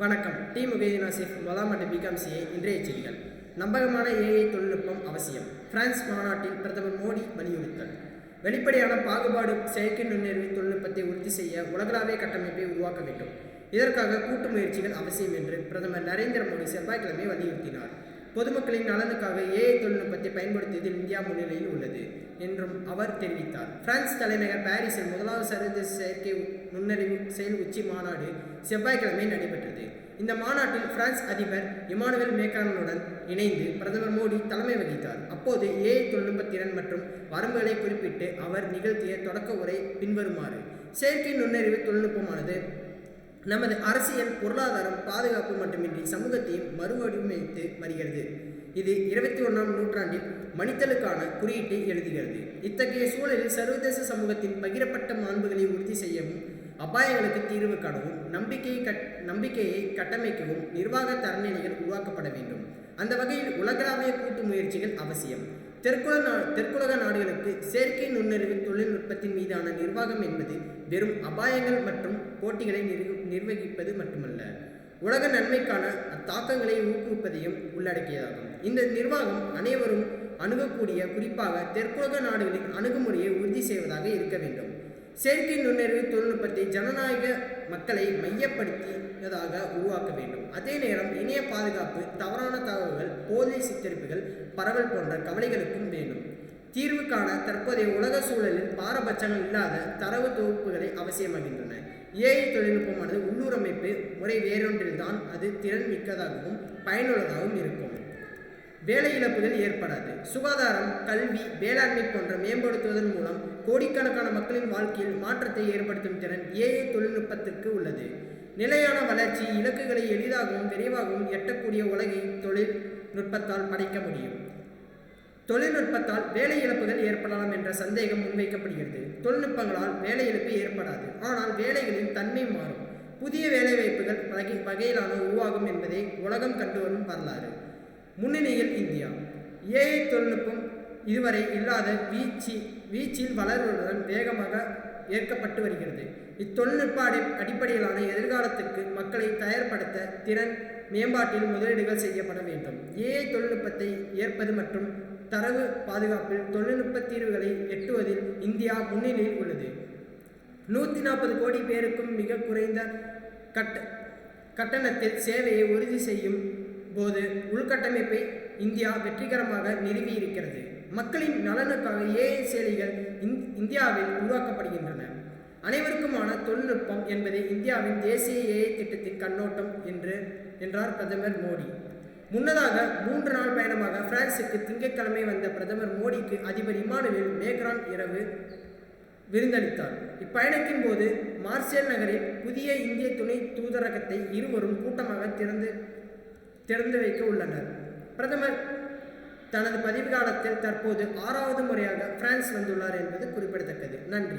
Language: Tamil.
வணக்கம். டி. முகைதீன் ஆசிஃப் முதலாம் ஆண்டு பிகாம் சிஏ இன்றைய செய்திகள். நம்பகமான ஏஐ தொழில்நுட்பம் அவசியம். பிரான்ஸ் மாநாட்டில் பிரதமர் மோடி வலியுறுத்தல். வெளிப்படையான பாகுபாடு செயற்கை நுண்ணறிவு தொழில்நுட்பத்தை உறுதி செய்ய உலகளாவிய கட்டமைப்பை உருவாக்க வேண்டும். இதற்காக கூட்டு முயற்சிகள் அவசியம் என்று பிரதமர் நரேந்திர மோடி செவ்வாய்க்கிழமை வலியுறுத்தினார். பொதுமக்களின் நலனுக்காக ஏஐ தொழில்நுட்பத்தை பயன்படுத்தியதில் இந்தியா முன்னிலையில் உள்ளது என்றும் அவர் தெரிவித்தார். பிரான்ஸ் தலைநகர் பாரிஸில் முதலாவது சர்வதேச செயற்கை நுண்ணறிவு செயல் உச்சி மாநாடு செவ்வாய்க்கிழமை நடைபெற்றது. இந்த மாநாட்டில் பிரான்ஸ் அதிபர் இமானுவேல் மேக்ரானுடன் இணைந்து பிரதமர் மோடி தலைமை வகித்தார். அப்போது ஏஐ தொழில்நுட்ப திறன் மற்றும் வரம்புகளை குறிப்பிட்டு அவர் நிகழ்த்திய தொடக்க உரை பின்வருமாறு. செயற்கை நுண்ணறிவு தொழில்நுட்பமானது நமது அரசியல் பொருளாதாரம் பாதுகாப்பு மட்டுமின்றி சமூகத்தையும் மறுவடிவமைத்து வருகிறது. இது இருபத்தி ஒன்றாம் நூற்றாண்டில் மனிதலுக்கான குறியீட்டை எழுதுகிறது. இத்தகைய சூழலில் சர்வதேச சமூகத்தின் பகிரப்பட்ட மாண்புகளை உறுதி செய்யவும் அபாயங்களுக்கு தீர்வு காணவும் நம்பிக்கையை கட் நம்பிக்கையை கட்டமைக்கவும் நிர்வாக தரநிலைகள் உருவாக்கப்பட வேண்டும். அந்த வகையில் உலகளாவிய கூட்டு முயற்சிகள் அவசியம். தெற்குல நா தெற்குலக நாடுகளுக்கு செயற்கை நுண்ணறிவு தொழில்நுட்பத்தின் மீதான நிர்வாகம் என்பது வெறும் அபாயங்கள் மற்றும் போட்டிகளை நிர்வகிப்பது மட்டுமல்ல. உலக நன்மைக்கான அத்தாக்கங்களை ஊக்குவிப்பதையும் உள்ளடக்கியதாகும். இந்த நிர்வாகம் அனைவரும் அணுகக்கூடிய குறிப்பாக தெற்குலக நாடுகளின் அணுகுமுறையை உறுதி செய்வதாக இருக்க வேண்டும். செயற்கை நுண்ணறிவு தொழில்நுட்பத்தை ஜனநாயக மக்களை மையப்படுத்தியதாக உருவாக்க வேண்டும். அதே நேரம் இணைய பாதுகாப்பு தவறான தகவல்கள் போதை சித்தரிப்புகள் பரவல் போன்ற கவலைகளுக்கும் வேண்டும். தீர்வுக்கான தற்போதைய உலக சூழலில் பாரபட்சங்கள் இல்லாத தரவு தொகுப்புகளை அவசியமாகின்றன. ஏஐ தொழில்நுட்பமானது உள்ளூரமைப்பு முறை வேறொன்றில்தான் அது திறன் மிக்கதாகவும் பயனுள்ளதாகவும் இருக்கும். வேலை இழப்புகள் ஏற்படாது. சுகாதாரம் கல்வி வேளாண்மை போன்ற மேம்படுத்துவதன் மூலம் கோடிக்கணக்கான மக்களின் வாழ்க்கையில் மாற்றத்தை ஏற்படுத்தும் திறன் ஏஐ தொழில்நுட்பத்திற்கு உள்ளது. நிலையான வளர்ச்சி இலக்குகளை எளிதாகவும் விரைவாகவும் எட்டக்கூடிய உலகை தொழில்நுட்பத்தால் படைக்க முடியும். தொழில்நுட்பத்தால் வேலை இழப்புகள் ஏற்படலாம் என்ற சந்தேகம் முன்வைக்கப்படுகிறது. தொழில்நுட்பங்களால் வேலை இழப்பு ஏற்படாது. ஆனால் வேலைகளின் தன்மை மாறும். புதிய வேலைவாய்ப்புகள் வகை வகையிலான உருவாகும் என்பதை உலகம் கண்டு வரும் வரலாறு. முன்னணியில் இந்தியா. ஏஐ தொழில்நுட்பம் இதுவரை இல்லாத வீச்சு வீச்சில் வளர்வதுடன் வேகமாக ஏற்கப்பட்டு வருகிறது. இத்தொழில்நுட்ப அடி அடிப்படையிலான எதிர்காலத்திற்கு மக்களை தயார்படுத்த திறன் மேம்பாட்டில் முதலீடுகள் செய்யப்பட வேண்டும். ஏஐ தொழில்நுட்பத்தை ஏற்பது மற்றும் தரவு பாதுகாப்பில் தொழில்நுட்ப தீர்வுகளை எட்டுவதில் இந்தியா முன்னிலையில் உள்ளது. நூற்றி நாற்பது கோடி பேருக்கும் மிக குறைந்த கட்ட கட்டணத்தில் சேவையை உறுதி செய்யும் போது உள்கட்டமைப்பை இந்தியா வெற்றிகரமாக நிறுவியிருக்கிறது. மக்களின் நலனுக்காக ஏஐ செயலிகள் இந்தியாவில் உருவாக்கப்படுகின்றன. அனைவருக்குமான தொழில்நுட்பம் என்பதே இந்தியாவின் தேசிய ஏஐ திட்டத்தின் கண்ணோட்டம் என்று என்றார் பிரதமர் மோடி. முன்னதாக மூன்று நாள் பயணமாக பிரான்சுக்கு திங்கட்கிழமை வந்த பிரதமர் மோடிக்கு அதிபர் இமானுவேல் மேக்ரான் இரவு விருந்தளித்தார். இப்பயணத்தின் போது மார்சியல் நகரில் புதிய இந்திய துணை தூதரகத்தை இருவரும் கூட்டமாக திறந்து திறந்து வைக்க உள்ளனர் பிரதமர் தனது பதவி காலத்தில் தற்போது ஆறாவது முறையாக பிரான்ஸ் வந்துள்ளார் என்பது குறிப்பிடத்தக்கது. நன்றி.